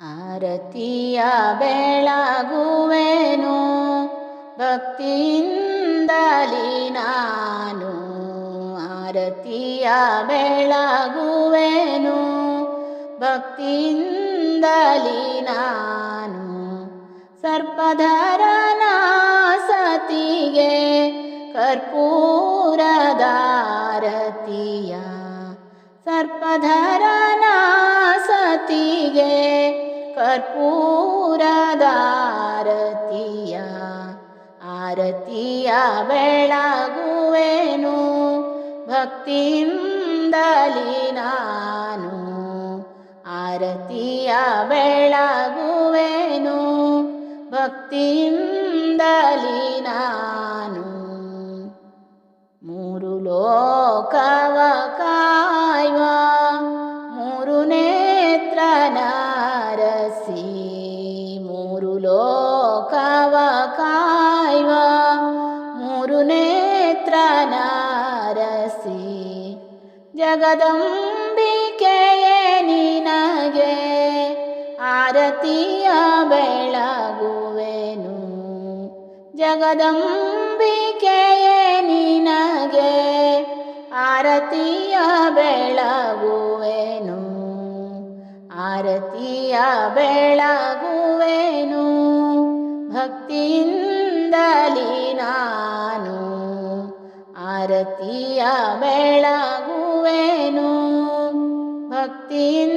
ಆರತಿಯ ಬೆಳಗುವೆನು ಭಕ್ತಿಯಿಂದಲಿ ನಾನು ಆರತಿಯ ಬೆಳಗುವೆನು ಭಕ್ತಿಯಿಂದಲಿ ನಾನು ಸರ್ಪಧರನ ಸತಿಗೆ ಕರ್ಪೂರದಾರತಿಯ ಸರ್ಪಧರನ ಸತಿಗೆ ಕರ್ಪೂರದಾರತಿಯ ಆರತಿಯ ಬೆಳಗುವೆನು. ಭಕ್ತಿಯಿಂದಲಿ ನಾನು ಆರತಿಯ ಬೆಳಗುವೆನು. ಭಕ್ತಿಯಿಂದಲಿ ನಾನು ಮೂರು ಲೋಕವ ಜಗದಂಬಿಕೆಯೇ ನಿನಗೆ ಆರತಿಯ ಬೆಳಗುವೆನು. ಜಗದಂಬಿಕೆಯೇ ನಿನಗೆ ಆರತಿಯ ಬೆಳಗುವೆನು. ಆರತಿಯ ಬೆಳಗುವೆನು. ಭಕ್ತಿಯಿಂದಲಿ ನಾನು ಆರತಿಯ ಬೆಳಗುವೆನು ಭಕ್ತಿಯಿಂದಲಿ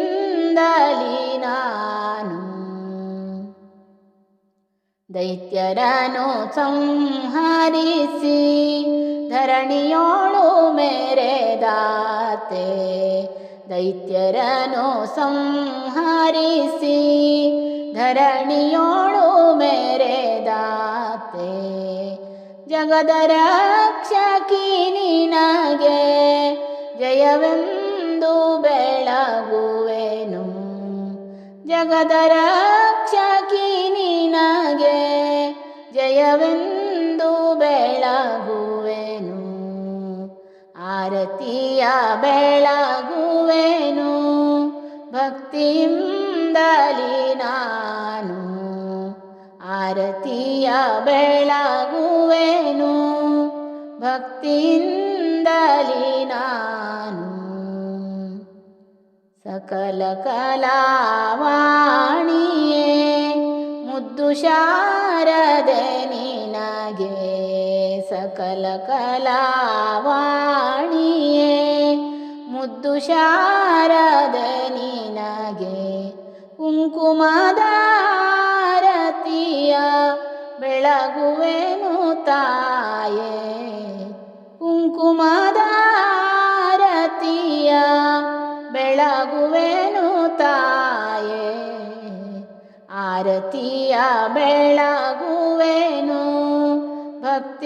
ನಾನು ದೈತ್ಯರನು ಸಂಹರಿಸಿ ಧರಣಿಯೋಳು ಮೆರೆದಾತೆ ದೈತ್ಯರನು ಸಂಹರಿಸಿ ಧರಣಿಯೋಳು ಮೆರೆದಾತೆ ಜಗದ ರಕ್ಷಕಿ ನಿನಗೆ ಜಯವೆಂದು ಬೆಳಗುವೆನು. ಜಗದ ರಕ್ಷಕಿ ನಿನಗೆ ಜಯವೆಂದು ಬೆಳಗುವೆನು. ಆರತಿಯ ಬೆಳಗುವೆನು, ಭಕ್ತಿಯಿಂದಲಿ ನಾನು. ಆರತಿಯ ಬೆಳಗುವೆನು, ಭಕ್ತಿಯಿಂದಲಿ ನಾನು. ಸಕಲ ಕಲಾವಾಣಿಯೇ ಮುದ್ದು ಶಾರದೆ ನಿನಗೆ ಸಕಲ ಕಲಾವಾಣಿಯೇ ಮುದ್ದು ಶಾರದೆ ನಿನಗೆ ಕುಂಕುಮದಾರತಿಯ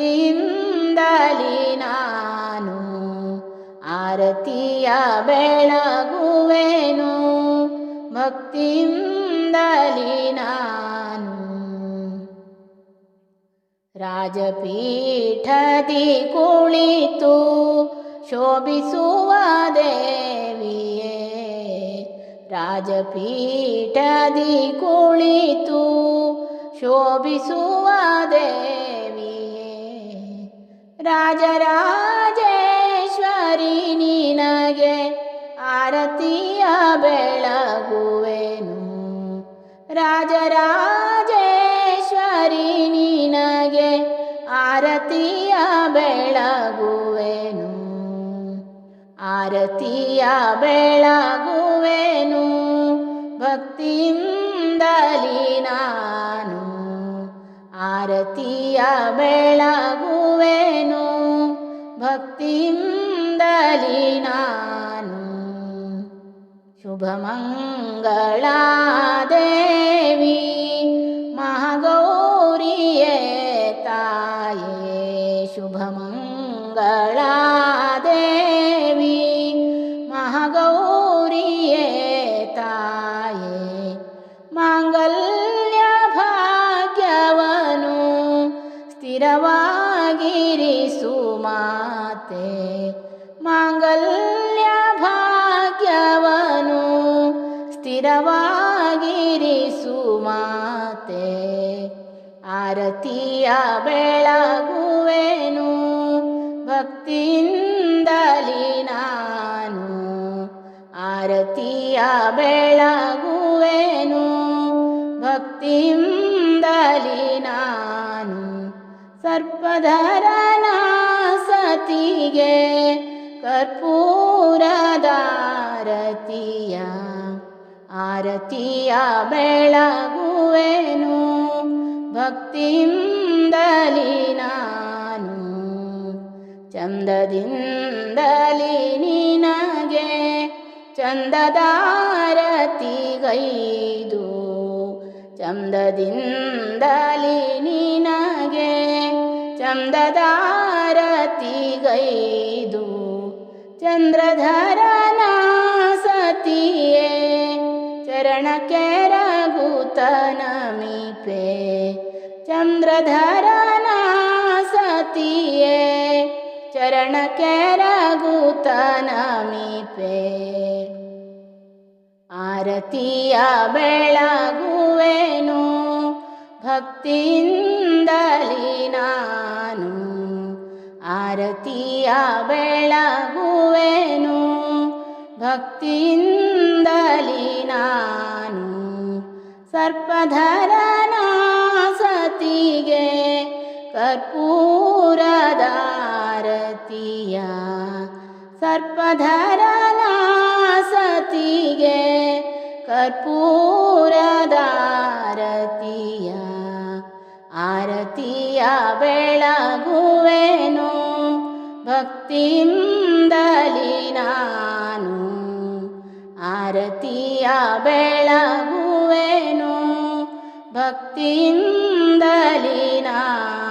ಭಕ್ತಿಯಿಂದಲಿ ನಾನು ಆರತಿಯ ಬೆಳಗುವೆನು. ಭಕ್ತಿಯಿಂದಲಿ ನಾನು ರಾಜಪೀಠದಿ ಕುಳಿತು ಶೋಭಿಸುವ ದೇವಿಯೇ ರಾಜಪೀಠದಿ ಕುಳಿತು ಶೋಭಿಸುವ ದೇವಿಯೇ. ರಾಜರಾಜೇಶ್ವರಿ ನಿನಗೆ ಆರತಿಯ ಬೆಳಗುವೆನು. ರಾಜರಾಜೇಶ್ವರಿ ನಿನಗೆ ಆರತಿಯ ಬೆಳಗುವೆನು. ಆರತಿಯ ಬೆಳಗುವೆನು ಭಕ್ತಿಯಿಂದಲಿ ನಾನು. ಆರತಿಯ ಬೆಳಗುವೆನು ಭಕ್ತಿಯಿಂದಲಿ ನಾನು ಶುಭಮಂಗಳಾದೇವಿ ಮಹಾಗೌರಿಯೇ ತಾಯೇ ಶುಭಮಂಗಳಾದೇವಿ ಮಹಾಗೌರಿಯೇ ಮಾತೆ ಮಾಂಗಲ್ಯ ಭಾಗ್ಯವನು ಸ್ಥಿರ ಸ್ಥಿರವಾಗಿರಿಸು ಮಾತೆ. ಆರತಿಯ ಬೆಳಗುವೆನು, ಭಕ್ತಿಯಿಂದಲಿ ನಾನು. ಆರತಿಯ ಬೆಳಗುವೆನು, ಭಕ್ತಿಯಿಂದಲಿ ನಾನು. ಸರ್ಪಧರನಾ ಕರ್ಪೂರದಾರತಿಯ ಆರತಿಯ ಬೆಳಗುವೆನು. ಭಕ್ತಿಯಿಂದಲಿ ನಾನು ಚಂದದಿಂದಲಿ ನಿನಗೆ ಚಂದದಾರತಿಗೈದು ಚಂದದಿಂದಲಿ ನಿನಗೆ ಚಂದದಾರತಿಗೈದು ಚಂದ್ರಧರನ ಸತಿಯೇ ಚರಣಕ್ಕೆ ರಘುತನಮಿಪೆ ಚಂದ್ರಧರನ ಸತಿಯೇ ಚರಣಕ್ಕೆ ರಘುತನಮಿಪೆ ಆರತಿಯ ಬೆಳಗುವೆನು ಭಕ್ತಿಯಿಂದಲಿ ಆರತಿಯ ಬೆಳಗುವೆನು. ಭಕ್ತಿಯಿಂದಲಿ ನಾನು ಸರ್ಪಧರನ ಸತಿಗೆ ಕರ್ಪೂರದಾರತಿಯ ಸರ್ಪಧರನ ಸತಿಗೆ ಕರ್ಪೂರದಾರತಿಯ ಆರತಿಯ ಬೆಳಗುವೆನು. ಭಕ್ತಿಯಿಂದಲಿ ನಾನು ಆರತಿಯ ಬೆಳಗುವೆನು. ಭಕ್ತಿಯಿಂದಲಿ ನಾನು